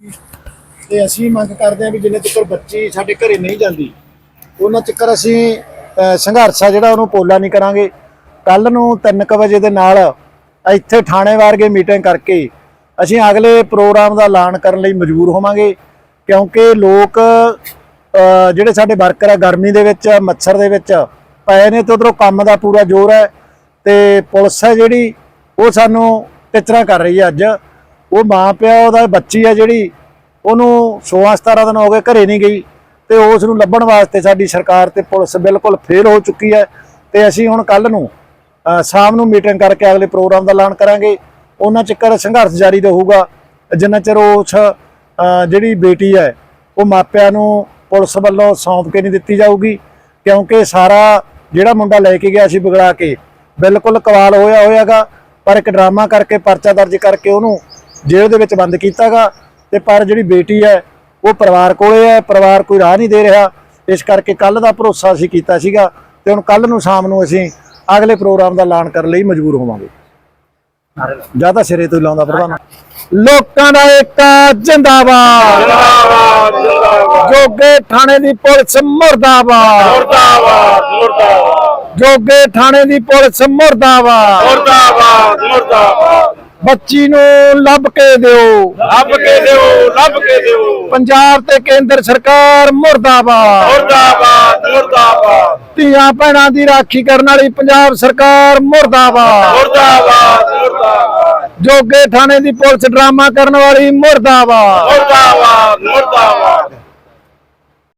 ਤੇ ਅਸੀਂ ਮੰਗ ਕਰਦੇ ਹਾਂ ਵੀ ਜਿੰਨੇ ਤੱਕ ਬੱਚੀ ਸਾਡੇ ਘਰੇ ਨਹੀਂ ਜਾਂਦੀ, ਉਹਨਾਂ ਤੱਕ ਅਸੀਂ ਸੰਘਰਸ਼ ਆ ਜਿਹੜਾ ਉਹਨੂੰ ਪੋਲਾ ਨਹੀਂ ਕਰਾਂਗੇ। ਕੱਲ ਨੂੰ 3:00 ਵਜੇ ਦੇ ਨਾਲ ਇੱਥੇ ਥਾਣੇ ਵਾਰਗੇ ਮੀਟਿੰਗ ਕਰਕੇ ਅਸੀਂ ਅਗਲੇ ਪ੍ਰੋਗਰਾਮ ਦਾ ਐਲਾਨ ਕਰਨ ਲਈ ਮਜਬੂਰ ਹੋਵਾਂਗੇ, ਕਿਉਂਕਿ ਲੋਕ ਜਿਹੜੇ ਸਾਡੇ ਵਰਕਰ ਆ, ਗਰਮੀ ਦੇ ਵਿੱਚ ਮੱਛਰ ਦੇ ਵਿੱਚ ਪਏ ਨੇ ਤੇ ਉਧਰੋਂ ਕੰਮ ਦਾ ਪੂਰਾ ਜ਼ੋਰ ਹੈ ਤੇ ਪੁਲਿਸ ਹੈ ਜਿਹੜੀ, ਉਹ ਸਾਨੂੰ ਟਿਚਰਾ ਕਰ ਰਹੀ ਹੈ ਅੱਜ। ਉਹ ਮਾਂ ਪਿਓ ਦਾ ਬੱਚੀ ਹੈ ਜਿਹੜੀ, ਉਹਨੂੰ 16 17 ਦਿਨ ਹੋ ਗਏ ਘਰੇ ਨਹੀਂ ਗਈ ਤੇ ਉਸ ਨੂੰ ਲੱਭਣ ਵਾਸਤੇ ਸਾਡੀ ਸਰਕਾਰ ਤੇ ਪੁਲਿਸ ਬਿਲਕੁਲ ਫੇਲ ਹੋ ਚੁੱਕੀ ਹੈ ਤੇ ਅਸੀਂ ਹੁਣ ਕੱਲ ਨੂੰ ਸ਼ਾਮ ਨੂੰ ਮੀਟਿੰਗ ਕਰਕੇ ਅਗਲੇ ਪ੍ਰੋਗਰਾਮ ਦਾ ਐਲਾਨ ਕਰਾਂਗੇ। ਉਹਨਾਂ ਚਿਰ ਸੰਘਰਸ਼ ਜਾਰੀ ਰਹੂਗਾ। ਜਿੰਨਾ ਚਿਰ ਉਸ ਜਿਹੜੀ ਬੇਟੀ ਹੈ, ਉਹ ਮਾਪਿਆਂ ਨੂੰ ਪੁਲਿਸ ਵੱਲੋਂ ਸੌਂਪ ਕੇ ਨਹੀਂ ਦਿੱਤੀ ਜਾਊਗੀ, ਕਿਉਂਕਿ ਸਾਰਾ ਜਿਹੜਾ ਮੁੰਡਾ ਲੈ ਕੇ ਗਿਆ ਸੀ ਬਗੜਾ ਕੇ, ਬਿਲਕੁਲ ਕਵਾਲ ਹੋਇਆ ਹੋਇਆਗਾ, ਪਰ ਇੱਕ ਡਰਾਮਾ ਕਰਕੇ ਪਰਚਾ ਦਰਜ ਕਰਕੇ ਉਹਨੂੰ ਜੇਲ੍ਹ ਦੇ ਵਿੱਚ ਬੰਦ ਕੀਤਾਗਾ ਤੇ ਪਰ ਜਿਹੜੀ ਬੇਟੀ ਹੈ ਉਹ ਪਰਿਵਾਰ ਕੋਲੇ ਹੈ ਪਰਿਵਾਰ ਕੋਈ ਰਾਹ ਨਹੀਂ ਦੇ ਰਿਹਾ। ਇਸ ਕਰਕੇ ਕੱਲ ਦਾ ਭਰੋਸਾ ਅਸੀਂ ਕੀਤਾ ਸੀਗਾ ਤੇ ਹੁਣ ਕੱਲ ਨੂੰ ਸ਼ਾਮ ਨੂੰ ਅਸੀਂ ਅਗਲੇ ਪ੍ਰੋਗਰਾਮ ਦਾ ਐਲਾਨ ਕਰਨ ਲਈ ਮਜਬੂਰ ਹੋਵਾਂਗੇ। ਜ਼ਿਆਦਾ ਸਿਰੇ ਤੋਂ ਲਾਉਂਦਾ ਪ੍ਰਧਾਨ। ਲੋਕਾਂ ਦਾ ਏਕਾ ਜਿੰਦਾਬਾਦ। ਜੋਗੇ ਥਾਣੇ ਦੀ ਪੁਲਿਸ ਮੁਰਦਾਬਾਦ। ਮੁਰਦਾਬਾਦ ਮੁਰਦਾਬਾਦ। ਜੋਗੇ ਥਾਣੇ ਦੀ ਪੁਲਿਸ ਮੁਰਦਾਬਾਦ। ਮੁਰਦਾਬਾਦ ਮੁਰਦਾਬਾਦ। ਬੱਚੀ ਨੂੰ ਲੱਭ ਕੇ ਦਿਓ। ਲੱਭ ਕੇ ਦਿਓ ਲੱਭ ਕੇ ਦਿਓ। ਪੰਜਾਬ ਤੇ ਕੇਂਦਰ ਸਰਕਾਰ ਮੁਰਦਾਬਾਦ। ਮੁਰਦਾਬਾਦ ਮੁਰਦਾਬਾਦ। ਧੀਆਂ ਭੈਣਾਂ ਦੀ ਰਾਖੀ ਕਰਨ ਵਾਲੀ ਪੰਜਾਬ ਸਰਕਾਰ ਮੁਰਦਾਬਾਦ। ਮੁਰਦਾਬਾਦ ਮੁਰਦਾਬਾਦ। ਜੋਗੇ ਥਾਣੇ ਦੀ ਪੁਲਿਸ ਡਰਾਮਾ ਕਰਨ ਵਾਲੀ ਮੁਰਦਾਬਾਦ। ਮੁਰਦਾਬਾਦ ਮੁਰਦਾਬਾਦ।